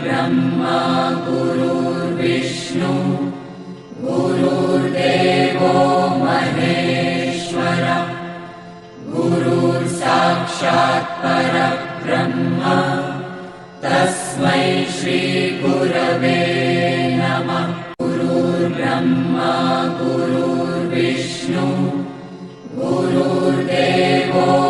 गुरुर्ब्रह्मा गुरुर्विष्णु। गुरुर्देवो महेश्वर। गुरुर्साक्षात् परब्रह्म तस्मै श्रीगुरवे नमः। गुरुर्ब्रह्मा गुरुर्विष्णु। गुरुर्देवो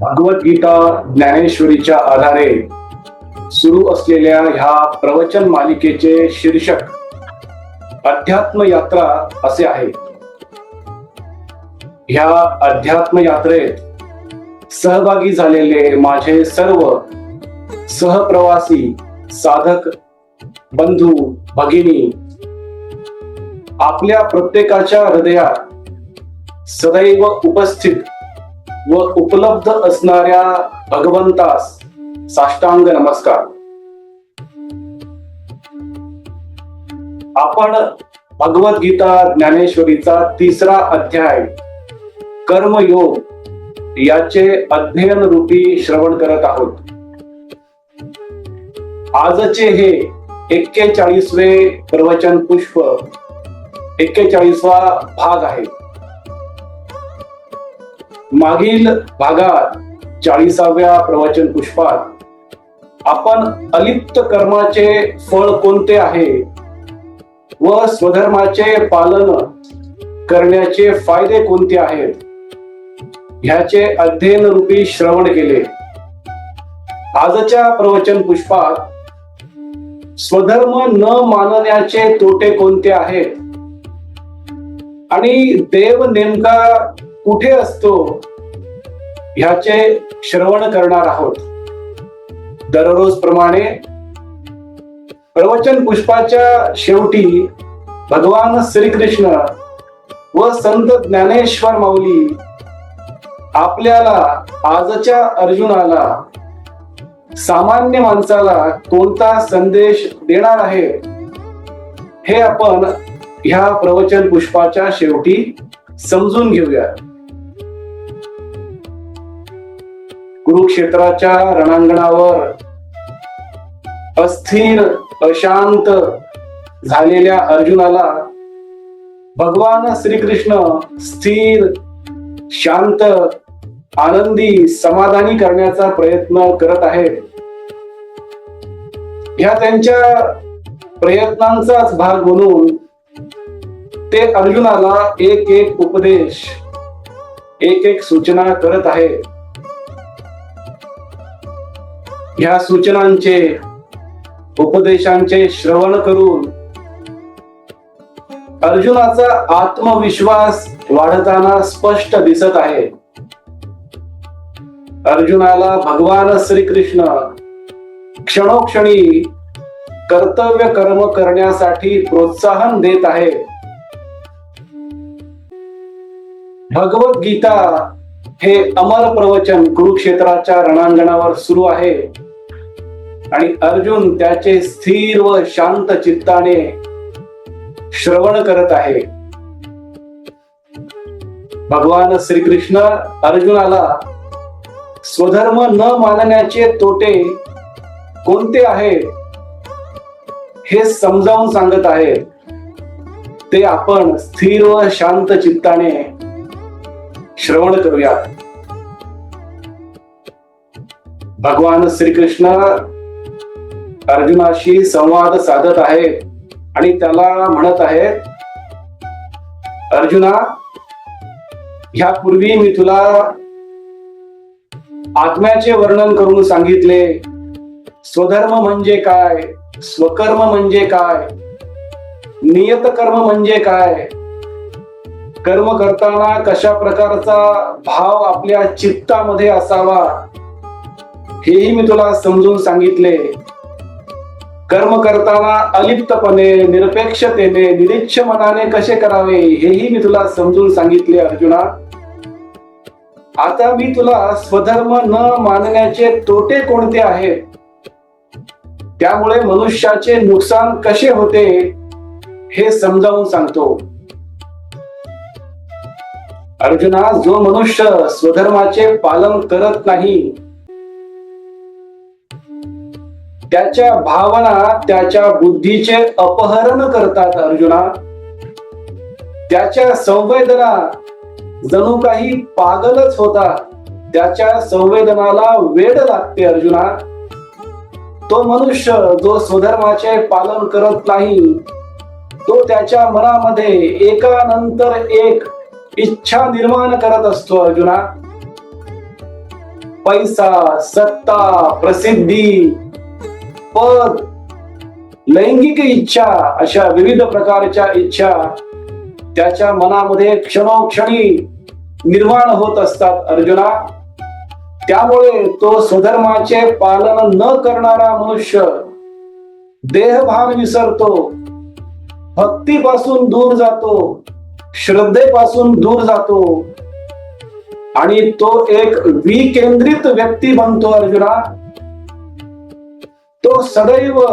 भगवद्गीता ज्ञानेश्वरीच्या आधारे सुरू असलेल्या ह्या प्रवचन मालिकेचे शीर्षक अध्यात्म यात्रा असे आहे. ह्या अध्यात्म यात्रेत सहभागी झालेले माझे सर्व सहप्रवासी साधक बंधू भगिनी आपल्या प्रत्येकाच्या हृदयात सदैव उपस्थित व उपलब्ध असणाऱ्या भगवंतास साष्टांग नमस्कार. आपण भगवद्गीता ज्ञानेश्वरीचा तिसरा अध्याय कर्मयोग याचे अध्ययन रूपी श्रवण करत आहोत. आजचे हे एक्केचाळीसवे प्रवचन पुष्प एक्केचाळीसवा भाग आहे. मागील भागात चाळीसाव्या प्रवचन पुष्पात आपण अलिप्त कर्माचे फळ कोणते आहे व स्वधर्माचे पालन करण्याचे फायदे कोणते आहेत? ह्याचे अध्ययन रूपी श्रवण केले. आजच्या प्रवचन पुष्पात स्वधर्म न मानण्याचे तोटे कोणते आहेत? आणि देव नेमका कुठे असतो ह्याचे श्रवण करणार आहोत. दररोज प्रमाणे प्रवचन पुष्पाच्या शेवटी भगवान श्रीकृष्ण व संत ज्ञानेश्वर माऊली आपल्याला आजच्या अर्जुनाला सामान्य माणसाला कोणता संदेश देणार आहे हे आपण ह्या प्रवचन पुष्पाच्या शेवटी समजून घेऊया कुरुक्षेत्राच्या रणांगणावर अस्थिर अशांत झालेल्या अर्जुनाला भगवान श्रीकृष्ण स्थिर शांत आनंदी समाधानी करण्याचा प्रयत्न करत आहेत. ह्या त्यांच्या प्रयत्नांचाच भाग म्हणून ते अर्जुनाला एक एक उपदेश एक एक सूचना करत आहेत. ह्या सूचनांचे उपदेशांचे श्रवण करून अर्जुनाचा आत्मविश्वास वाढताना स्पष्ट दिसत आहे. अर्जुनाला भगवान श्रीकृष्ण क्षणोक्षणी कर्तव्य कर्म करण्यासाठी प्रोत्साहन देत आहे. भगवद्गीता हे अमर प्रवचन कुरुक्षेत्राच्या रणांगणावर सुरू आहे. आणि अर्जुन त्याचे स्थिर व शांत चित्ताने श्रवण करत आहे. भगवान श्रीकृष्ण अर्जुनाला स्वधर्म न मानण्याचे तोटे कोणते आहेत हे समजावून सांगत आहेत ते आपण स्थिर व शांत चित्ताने श्रवण करूया भगवान श्रीकृष्ण अर्जुनाशी संवाद साधत आहेत आणि त्याला म्हणत आहेत अर्जुना ह्यापूर्वी मी तुला आत्म्याचे वर्णन करून सांगितले. स्वधर्म म्हणजे काय? स्वकर्म म्हणजे काय? नियत कर्म म्हणजे काय? कर्म करताना कशा प्रकारचा भाव आपल्या चित्तामध्ये असावा हेही मी तुला समजून सांगितले. कर्म करताना अलिप्तपणे निरपेक्षतेने निरीक्ष मनाने कसे करावे हेही मी तुला समजून सांगितले अर्जुना. आता मी तुला स्वधर्म न मानण्याचे तोटे कोणते आहेत? त्यामुळे मनुष्याचे नुकसान कसे होते हे समजावून सांगतो. अर्जुना जो मनुष्य स्वधर्माचे पालन करत नाही त्याच्या भावना त्याच्या बुद्धीचे अपहरण करतात अर्जुना. त्याच्या संवेदना जणू काही पागलच होता. त्याच्या संवेदनाला वेड लागते अर्जुना. तो मनुष्य जो स्वधर्माचे पालन करत नाही तो त्याच्या मनामध्ये एकानंतर एक इच्छा निर्माण करत असतो अर्जुना. पैसा सत्ता प्रसिद्धी पण लैंगिक इच्छा अशा विविध प्रकारच्या इच्छा त्याच्या मनामध्ये क्षणोक्षणी निर्माण होत असतात अर्जुना. त्यामुळे तो स्वधर्माचे पालन न करणारा मनुष्य देहभान विसरतो भक्तीपासून दूर जातो श्रद्धेपासून दूर जातो आणि तो एक विकेंद्रित व्यक्ती बनतो अर्जुना. तो सदैव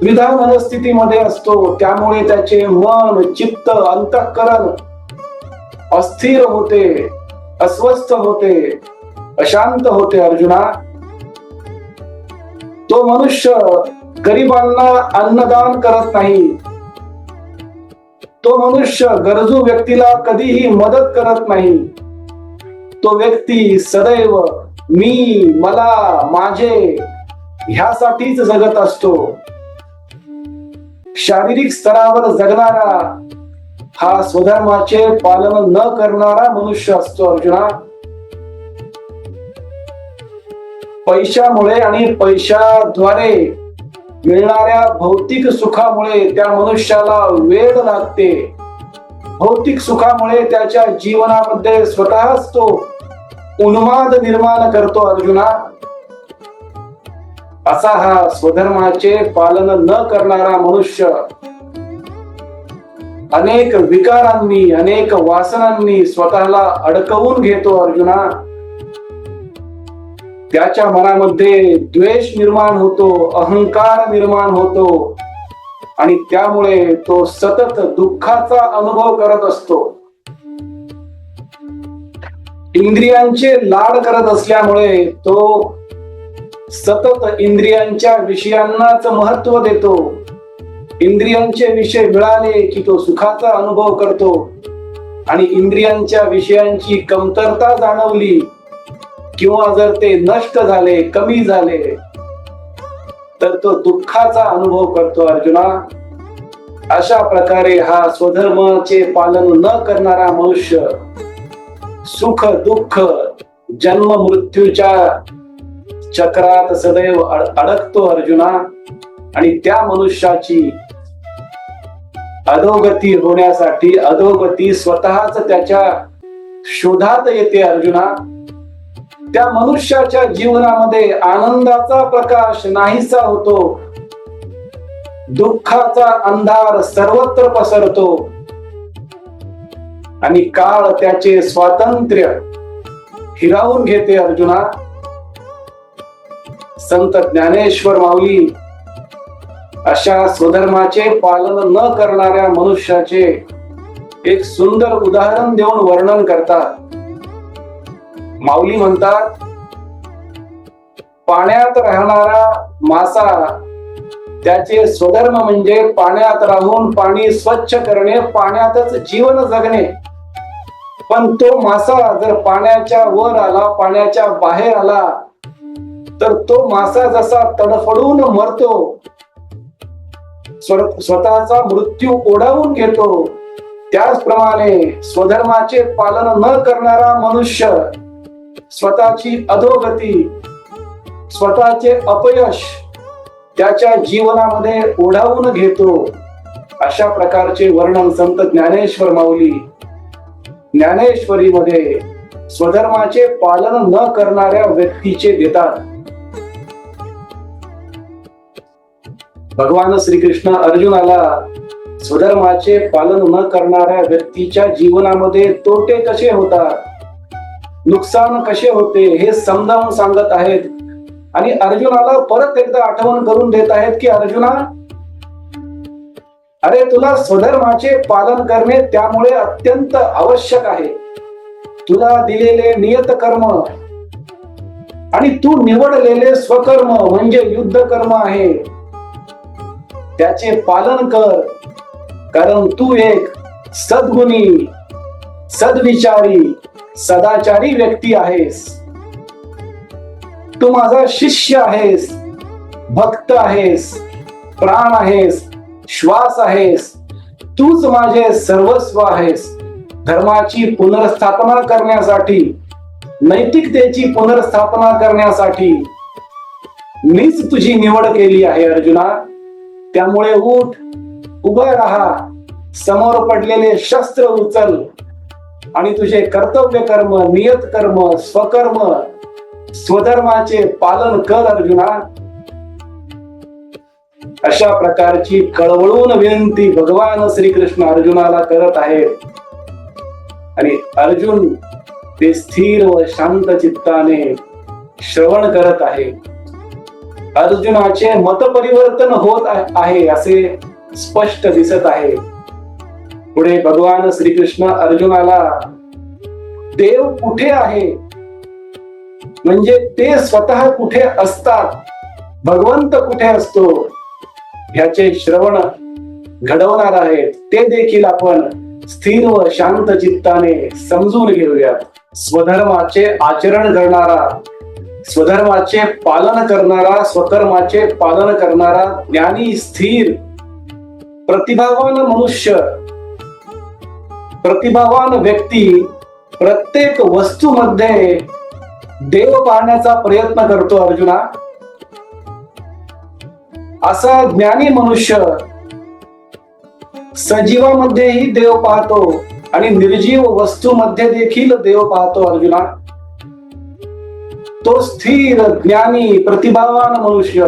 द्विधा मनस्थितीमध्ये असतो. त्यामुळे त्याचे मन चित्त अंतःकरण अस्थिर होते अस्वस्थ होते अशांत होते अर्जुना. तो मनुष्य गरिबांना अन्नदान करत नाही. तो मनुष्य गरजू व्यक्तीला कधीही मदत करत नाही. तो व्यक्ती सदैव मी मला माझे ह्यासाठीच जगत असतो. शारीरिक स्तरावर जगणारा हा स्वधर्माचे पालन न करणारा मनुष्य असतो अर्जुना. पैशामुळे आणि पैशाद्वारे मिळणाऱ्या भौतिक सुखामुळे त्या मनुष्याला वेळ लागते. भौतिक सुखामुळे त्याच्या जीवनामध्ये स्वतःच तो उन्माद निर्माण करतो अर्जुना. असा हा स्वधर्माचे पालन न करणारा मनुष्य. अनेक विकारांनी अनेक वासनांनी स्वतःला अडकवून घेतो अर्जुना. त्याच्या मनामध्ये द्वेष निर्माण होतो अहंकार निर्माण होतो आणि त्यामुळे तो सतत दुःखाचा अनुभव करत असतो. इंद्रियांचे लाड करत असल्यामुळे तो सतत इंद्रियांच्या विषयांनाच महत्त्व देतो. इंद्रियांचे विषय मिळाले की तो सुखाचा अनुभव करतो. आणि इंद्रियांच्या विषयांची कमतरता जाणवली किंवा जर ते नष्ट झाले कमी झाले तर तो दुःखाचा अनुभव करतो अर्जुना. अशा प्रकारे हा स्वधर्माचे पालन न करणारा मनुष्य सुख दुःख जन्म मृत्यूच्या चक्रात सदैव अडकतो अर्जुना आणि त्या मनुष्याची अधोगती होण्यासाठी अधोगती स्वतःच त्याच्या शोधात येते अर्जुना. त्या मनुष्याच्या जीवनामध्ये आनंदाचा प्रकाश नाहीसा होतो. दुःखाचा अंधार सर्वत्र पसरतो. आणि काळ त्याचे स्वातंत्र्य हिरावून घेते अर्जुना. संत ज्ञानेश्वर माऊली अशा स्वधर्माचे पालन न करणाऱ्या मनुष्याचे एक सुंदर उदाहरण देऊन वर्णन करतात. माऊली म्हणतात पाण्यात राहणारा मासा त्याचे स्वधर्म म्हणजे पाण्यात राहून पाणी स्वच्छ करणे पाण्यातच जीवन जगणे. पण तो मासा जर पाण्याच्या वर आला पाण्याच्या बाहेर आला तर तो मासा जसा तडफडून मरतो स्वतःचा मृत्यू ओढावून घेतो त्याचप्रमाणे स्वधर्माचे पालन न करणारा मनुष्य स्वतःची अधोगती स्वतःचे अपयश त्याच्या जीवनामध्ये ओढावून घेतो अशा प्रकारचे वर्णन संत ज्ञानेश्वर माऊली ज्ञानेश्वरीमध्ये स्वधर्माचे पालन न करणाऱ्या व्यक्तीचे देतात. भगवान श्रीकृष्ण अर्जुनाला स्वधर्माचे पालन न करणाऱ्या व्यक्तीच्या जीवनामध्ये तोटे कसे होतात? नुकसान कसे होते? हे समजावून सांगत आहेत. आणि अर्जुनाला परत एकदा आठवण करून देत आहेत की अर्जुना अरे तुला स्वधर्माचे पालन करणे त्यामुळे अत्यंत आवश्यक आहे. तुला दिलेले नियत कर्म आणि तू निवडलेले स्वकर्म म्हणजे युद्ध कर्म आहे. त्याचे पालन कर कारण तू एक सद्गुणी सद्विचारी सदाचारी व्यक्ती आहेस. तू माझा शिष्य आहेस भक्त आहेस प्राण आहेस श्वास आहेस. तूच माझे सर्वस्व आहेस. धर्माची पुनर्स्थापना करण्यासाठी नैतिकतेची पुनर्स्थापना करण्यासाठी मीच तुझी निवड केली आहे अर्जुना. त्यामुळे उठ उभा राहा. समोर पडलेले शस्त्र उचल. आणि तुझे कर्तव्य कर्म नियत कर्म स्वकर्म स्वधर्माचे पालन कर अर्जुना. अशा प्रकारची कळवळून विनंती भगवान श्रीकृष्ण अर्जुनाला करत आहेत. आणि अर्जुन ते स्थिर व शांत चित्ताने श्रवण करत आहे. अर्जुनाचे मत परिवर्तन होत आहे असे स्पष्ट दिसत आहे. पुढे भगवान श्रीकृष्ण अर्जुनाला देव कुठे आहे? म्हणजे ते स्वतः कुठे असतात? भगवंत कुठे असतो? ह्याचे श्रवण घडवणार आहेत. ते देखील आपण स्थिर व शांत चित्ताने समजून घेऊयात. स्वधर्माचे आचरण करणारा स्वधर्माचे पालन करणारा स्वकर्माचे पालन करणारा ज्ञानी स्थिर प्रतिभावान मनुष्य प्रतिभावान व्यक्ती प्रत्येक वस्तूमध्ये देव पाहण्याचा प्रयत्न करतो अर्जुना. असा ज्ञानी मनुष्य सजीवामध्येही देव पाहतो आणि निर्जीव वस्तूमध्ये देखील देव पाहतो अर्जुना. तो स्थिर ज्ञानी प्रतिभावान मनुष्य.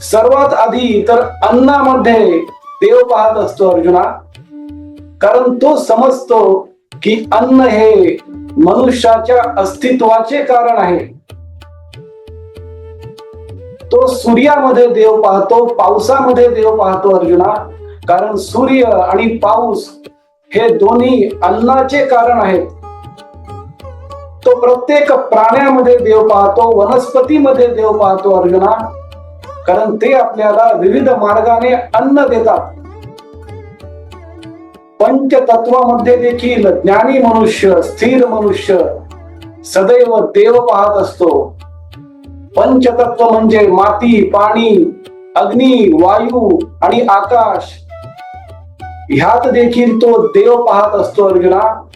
सर्वात आधी तर अन्नामध्ये देव पाहत असतो अर्जुना. कारण तो समजतो की अन्न हे मनुष्याच्या अस्तित्वाचे कारण आहे. तो सूर्यामध्ये देव पाहतो पावसामध्ये देव पाहतो अर्जुना. कारण सूर्य आणि पाऊस हे दोन्ही अन्नाचे कारण आहेत. तो प्रत्येक प्राण्यामध्ये देव पाहतो वनस्पतीमध्ये देव पाहतो अर्जुना. कारण ते आपल्याला विविध मार्गाने अन्न देतात. पंचतत्वामध्ये देखील ज्ञानी मनुष्य स्थिर मनुष्य सदैव देव पाहत असतो. पंचतत्व म्हणजे माती पाणी अग्नी वायू आणि आकाश. ह्यात देखील तो देव पाहत असतो अर्जुना.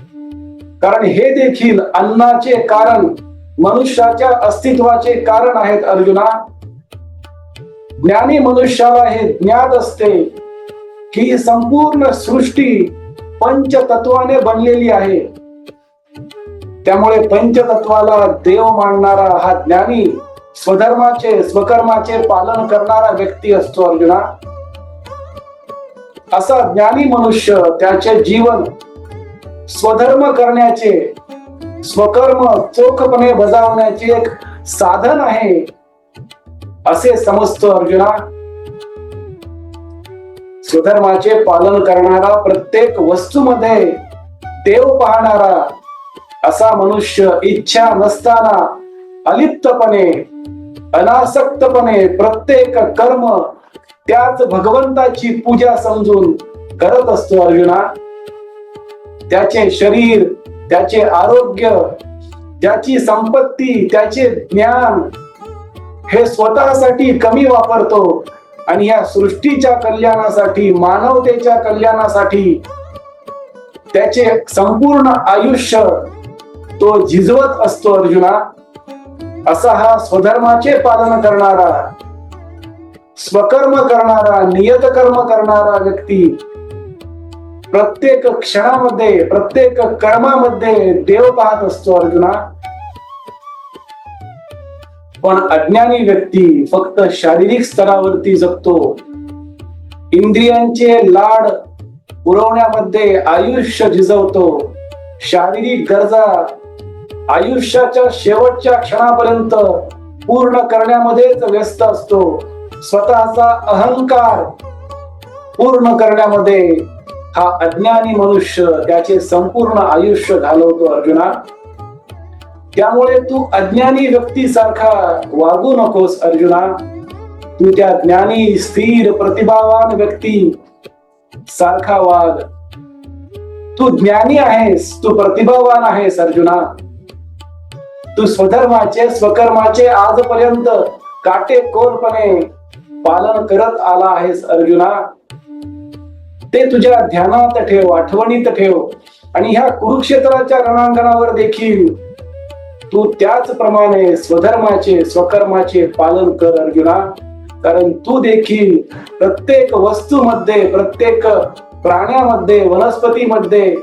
कारण हे देखील अन्नाचे कारण मनुष्याच्या अस्तित्वाचे कारण आहेत अर्जुना. ज्ञानी मनुष्याला हे ज्ञात असते की संपूर्ण सृष्टी पंचतत्वाने बनलेली आहे. त्यामुळे पंचतत्वाला देव मानणारा हा ज्ञानी स्वधर्माचे स्वकर्माचे पालन करणारा व्यक्ती असतो अर्जुना. असा ज्ञानी मनुष्य त्याचे जीवन स्वधर्म करण्याचे स्वकर्म चोखपणे बजावण्याचे एक साधन आहे असे समजतो अर्जुना. स्वधर्माचे पालन करणारा प्रत्येक वस्तूमध्ये देव पाहणारा असा मनुष्य इच्छा नसताना अलिप्तपणे अनासक्तपणे प्रत्येक कर्म त्याच भगवंताची पूजा समजून करत असतो अर्जुना. त्याचे शरीर त्याचे आरोग्य त्याची संपत्ती त्याचे ज्ञान हे स्वतःसाठी कमी वापरतो. आणि या सृष्टीच्या कल्याणासाठी मानवतेच्या कल्याणासाठी त्याचे संपूर्ण आयुष्य तो झिजवत असतो अर्जुना. असा हा स्वधर्माचे पालन करणारा स्वकर्म करणारा नियत कर्म करणारा व्यक्ती प्रत्येक क्षणामध्ये प्रत्येक कर्मामध्ये देव पाहत असतो अर्जुना. पण अज्ञानी व्यक्ती फक्त शारीरिक स्तरावरती जगतो. इंद्रियांचे लाड पुरवण्यामध्ये आयुष्य झिजवतो. शारीरिक गरजा आयुष्याच्या शेवटच्या क्षणापर्यंत पूर्ण करण्यामध्येच व्यस्त असतो. स्वतःचा अहंकार पूर्ण करण्यामध्ये हा अज्ञानी मनुष्य त्याचे संपूर्ण आयुष्य घालवतो अर्जुना. त्यामुळे तू अज्ञानी व्यक्तीसारखा वागू नकोस अर्जुना. तू त्या ज्ञानी स्थिर प्रतिभावान व्यक्ती सारखा वाग. तू ज्ञानी आहेस तू प्रतिभावान आहेस अर्जुना. तू स्वधर्माचे स्वकर्माचे आजपर्यंत काटेकोरपणे पालन करत आला आहेस अर्जुना. ते तुझ्या ध्यानात ठेव आठवणीत ठेव. आणि ह्या कुरुक्षेत्राच्या रणांगणावर देखील तू त्याचप्रमाणे स्वधर्माचे स्वकर्माचे पालन कर अर्जुना. कारण तू देखील प्रत्येक वस्तूमध्ये प्रत्येक प्राण्यामध्ये वनस्पतीमध्ये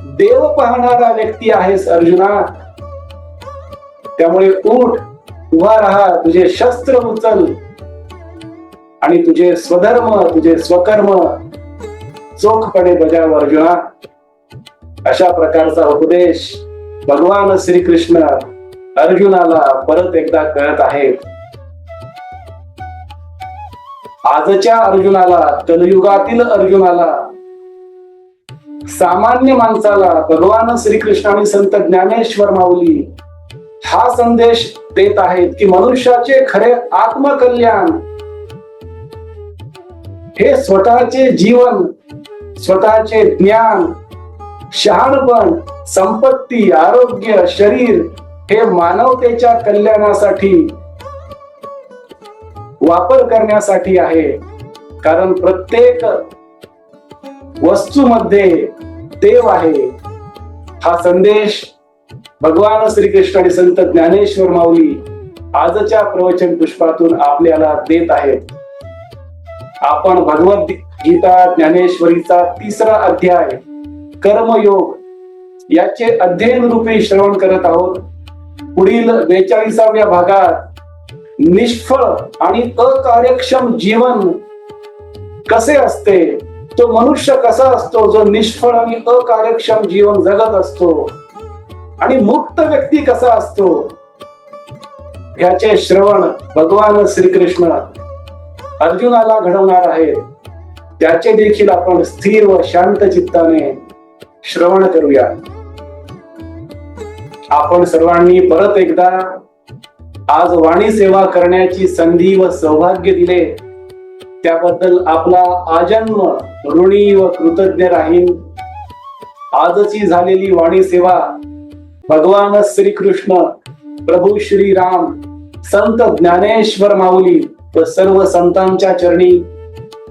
देव पाहणारा व्यक्ती आहेस अर्जुना. त्यामुळे उठ उभा राहा तुझे शस्त्र उचल. आणि तुझे स्वधर्म तुझे स्वकर्म चोखपणे बजाव अर्जुना अशा प्रकारचा उपदेश भगवान श्रीकृष्ण अर्जुनाला परत एकदा कळत आहेत. आजच्या अर्जुनाला कलयुगातील अर्जुनाला सामान्य माणसाला भगवान श्रीकृष्ण आणि संत ज्ञानेश्वर माऊली हा संदेश देत आहेत की मनुष्याचे खरे आत्मकल्याण हे स्वतःचे जीवन स्वतःचे ज्ञान शहाणपण संपत्ती आरोग्य शरीर हे मानवतेच्या कल्याणासाठी वापर करण्यासाठी आहे. कारण प्रत्येक वस्तूमध्ये देव आहे. हा संदेश भगवान श्रीकृष्ण आणि संत ज्ञानेश्वर माऊली आजच्या प्रवचन पुष्पातून आपल्याला देत आहेत. आपण भगवत गीता ज्ञानेश्वरीचा तिसरा अध्याय कर्मयोग याचे अध्ययन रूपी श्रवण करत आहोत. पुढील बेचाळीसाव्या भागात निष्फळ आणि अकार्यक्षम जीवन कसे असते? तो मनुष्य कसा असतो? जो निष्फळ आणि अकार्यक्षम जीवन जगत असतो. आणि मुक्त व्यक्ती कसा असतो? ह्याचे श्रवण भगवान श्रीकृष्ण अर्जुनाला घडवणार आहेत. त्याचे देखील आपण स्थिर व शांत चित्ताने श्रवण करूया. आपण सर्वांनी परत एकदा आज वाणी सेवा करण्याची संधी व सौभाग्य दिले. त्याबद्दल आपला आजन्म ऋणी व कृतज्ञ राहील. आजची झालेली वाणी सेवा भगवान श्रीकृष्ण प्रभू श्रीराम संत ज्ञानेश्वर माऊली व सर्व संतांच्या चरणी